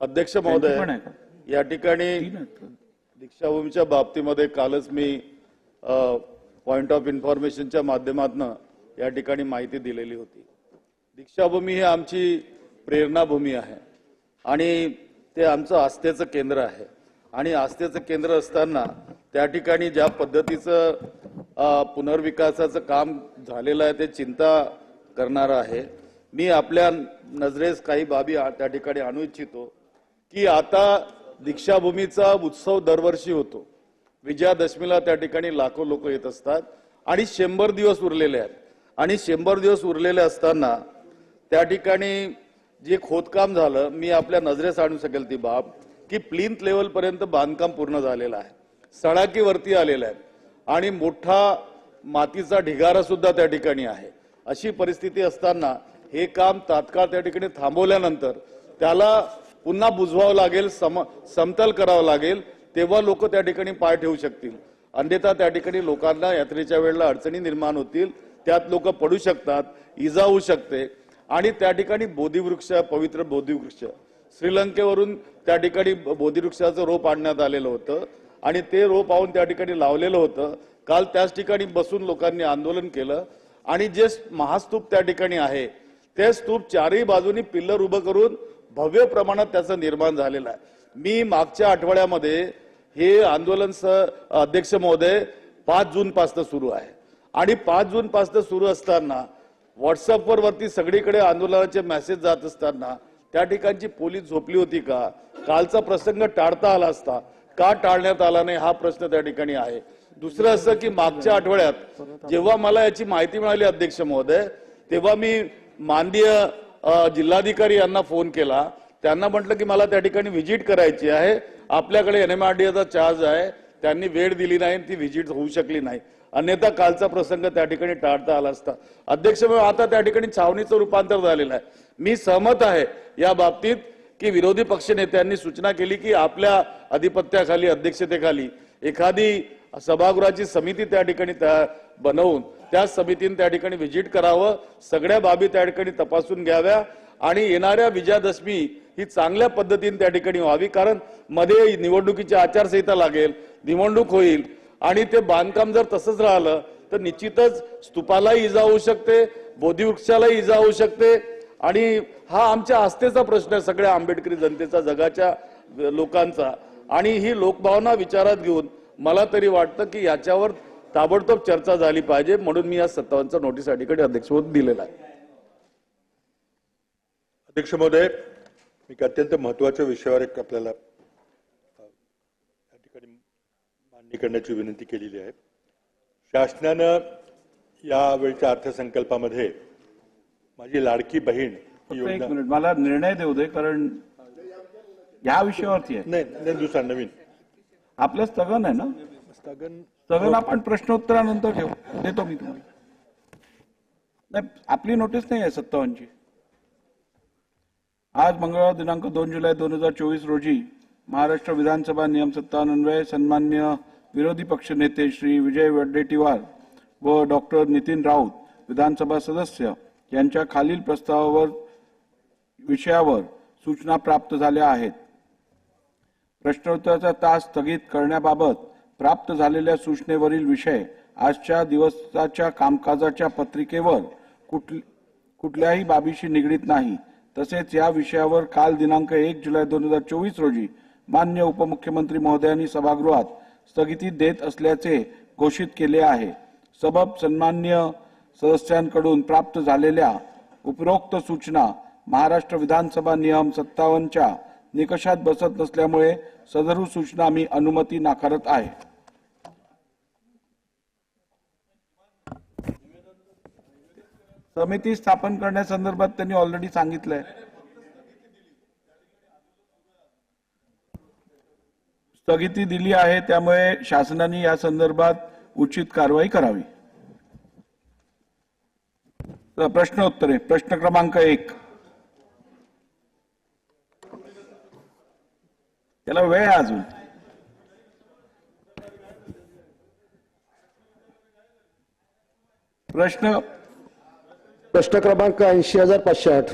अध्यक्ष महोदय? या ठिकाणी. दीक्षाभूमीच्या बाबतीमध्ये कालच मी पॉइंट ऑफ इन्फॉर्मेशनच्या माध्यमातून या ठिकाणी माहिती दिलेली होती दीक्षाभूमी ही आमची प्रेरणाभूमी आहे आणि ते आमचं आस्थेचं केंद्र आहे आणि आस्थेचं केंद्र असताना त्या ठिकाणी ज्या पद्धतीचं पुनर्विकासाचं काम झालेलं आहे ते चिंता करणारं आहे मी आपल्या नजरेस काही बाबी त्या ठिकाणी आणू इच्छितो की आता दीक्षाभूमीचा उत्सव दरवर्षी होतो. विजयादशमीला त्या ठिकाणी लाखो लोक येत असतात आणि शंभर दिवस उरलेले आहेत. आणि शंभर दिवस उरलेले असताना त्या ठिकाणी जे खोदकाम झालं मी आपल्या नजरेस आणू शकेल ती बाब की प्लिंथ लेवलपर्यंत बांधकाम पूर्ण झालेलं आहे. सडाकीवरती आलेलं आहे. आणि मोठा मातीचा ढिगारा सुद्धा त्या ठिकाणी आहे. अशी परिस्थिती असताना हे काम तात्काळ त्या ठिकाणी थांबवल्यानंतर त्याला पुन्हा बुजवावं लागेल सम समतल करावं लागेल तेव्हा लोक त्या ठिकाणी पाय ठेवू शकतील. अन्यथा त्या ठिकाणी लोकांना यात्रेच्या वेळेला अडचणी निर्माण होतील त्यात लोक पडू शकतात इजा होऊ शकते. आणि त्या ठिकाणी बोधिवृक्ष पवित्र बोधिवृक्ष. श्रीलंकेवरून त्या ठिकाणी बोधिवृक्षाचं रोप आणण्यात आलेलं होतं आणि ते रोप आणून त्या ठिकाणी लावलेलं होतं. काल त्याच ठिकाणी बसून लोकांनी आंदोलन केलं आणि जे महास्तूप त्या ठिकाणी आहे ते स्तूप चारही बाजूनी पिल्लर उभं करून भव्य प्रमाणात त्याचं निर्माण झालेलं आहे. मी मागच्या आठवड्यामध्ये हे आंदोलन स अध्यक्ष महोदय पाच जून सुरू आहे. आणि पाच जून सुरू असताना व्हॉट्सअपवर वरती सगळीकडे आंदोलनाचे मेसेज जात असताना त्या ठिकाणची पोलीस झोपली होती का? कालचा प्रसंग टाळता आला असता का टाळण्यात आला नाही? हा प्रश्न त्या ठिकाणी आहे. दुसरं असं की मागच्या आठवड्यात जेव्हा मला याची माहिती मिळाली अध्यक्ष महोदय तेव्हा मी माननीय जिल्हाधिकारी यांना फोन केला. त्यांना म्हटलं की मला त्या ठिकाणी व्हिजिट करायची आहे. आपल्याकडे एनएमआरडीएचा चार्ज आहे. त्यांनी वेळ दिली नाही ती व्हिजिट होऊ शकली नाही. अन्यथा कालचा प्रसंग त्या ठिकाणी टाळता आला असता. अध्यक्ष आता त्या ठिकाणी छावणीचं रूपांतर झालेलं आहे. मी सहमत आहे या बाबतीत की विरोधी पक्षनेत्यांनी सूचना केली की आपल्या अधिपत्याखाली अध्यक्षतेखाली एखादी सभागृहाची समिती त्या ठिकाणी बनवून त्या समितीने त्या ठिकाणी व्हिजिट करावं सगळ्या बाबी त्या ठिकाणी तपासून घ्याव्या आणि येणाऱ्या विजयादशमी ही चांगल्या पद्धतीने त्या ठिकाणी व्हावी कारण मध्ये निवडणुकीची आचारसंहिता लागेल निवडणूक होईल आणि ते बांधकाम जर तसंच राहिलं तर निश्चितच स्तूपालाही इजा होऊ शकते बोधिवृक्षालाही इजा होऊ शकते आणि हा आमच्या आस्थेचा प्रश्न आहे सगळ्या आंबेडकरी जनतेचा जगाच्या लोकांचा. आणि ही लोकभावना विचारात घेऊन मला तरी वाटतं की याच्यावर ताबडतोब चर्चा झाली पाहिजे म्हणून मी या सत्तावनचा नोटीस या ठिकाणी अध्यक्ष म्हणून दिलेला आहे. अध्यक्ष महोदय एक अत्यंत महत्त्वाच्या विषयावर एक आपल्याला या ठिकाणी मांडणी करण्याची विनंती केलेली आहे. शासनानं यावेळच्या अर्थसंकल्पामध्ये माझी लाडकी बहीण मला निर्णय देऊ दे कारण ह्या विषयावरती आहे. नाही नाही दुसरा नवीन. आपलं स्थगन आहे ना? स्थगन स्थगन आपण प्रश्नोत्तरानंतर ठेवू देतो मी तुम्हाला. नाही आपली नोटीस नाही आहे सत्तावनची आज मंगळवार दिनांक दोन जुलै दोन हजार चोवीस रोजी महाराष्ट्र विधानसभा नियम सत्तावन्वये सन्मान्य विरोधी पक्ष नेते श्री विजय वडेट्टीवार व डॉक्टर नितीन राऊत विधानसभा सदस्य यांच्या खालील प्रस्तावावर विषयावर सूचना प्राप्त झाल्या आहेत. प्रश्नोत्तराचा तास स्थगित करण्याबाबत प्राप्त झालेल्या सूचनेवरील विषय आजच्या दिवसाच्या कामकाजाच्या पत्रिकेवर कुठल- कुठल्याही बाबीशी निगडीत नाही. तसेच या विषयावर काल दिनांक एक जुलै दोन हजार चोवीस रोजी मान्य उपमुख्यमंत्री महोदयांनी सभागृहात स्थगिती देत असल्याचे घोषित केले आहे. सबब सन्मान्य सदस्यांकडून प्राप्त झालेल्या उपरोक्त सूचना महाराष्ट्र विधानसभा नियम सत्तावन्नच्या निकषात बसत नसल्यामुळे सदरू सूचना मी अनुमती नाकारत आहे. समिती स्थापन करण्यासंदर्भात त्यांनी ऑलरेडी सांगितलंय. स्थगिती दिली आहे त्यामुळे शासनाने या संदर्भात उचित कारवाई करावी. तर प्रश्नोत्तरे प्रश्न क्रमांक एक. त्याला वेळ आहे अजून. प्रश्न प्रश्न क्रमांक ऐंशी हजार पाचशे आठ.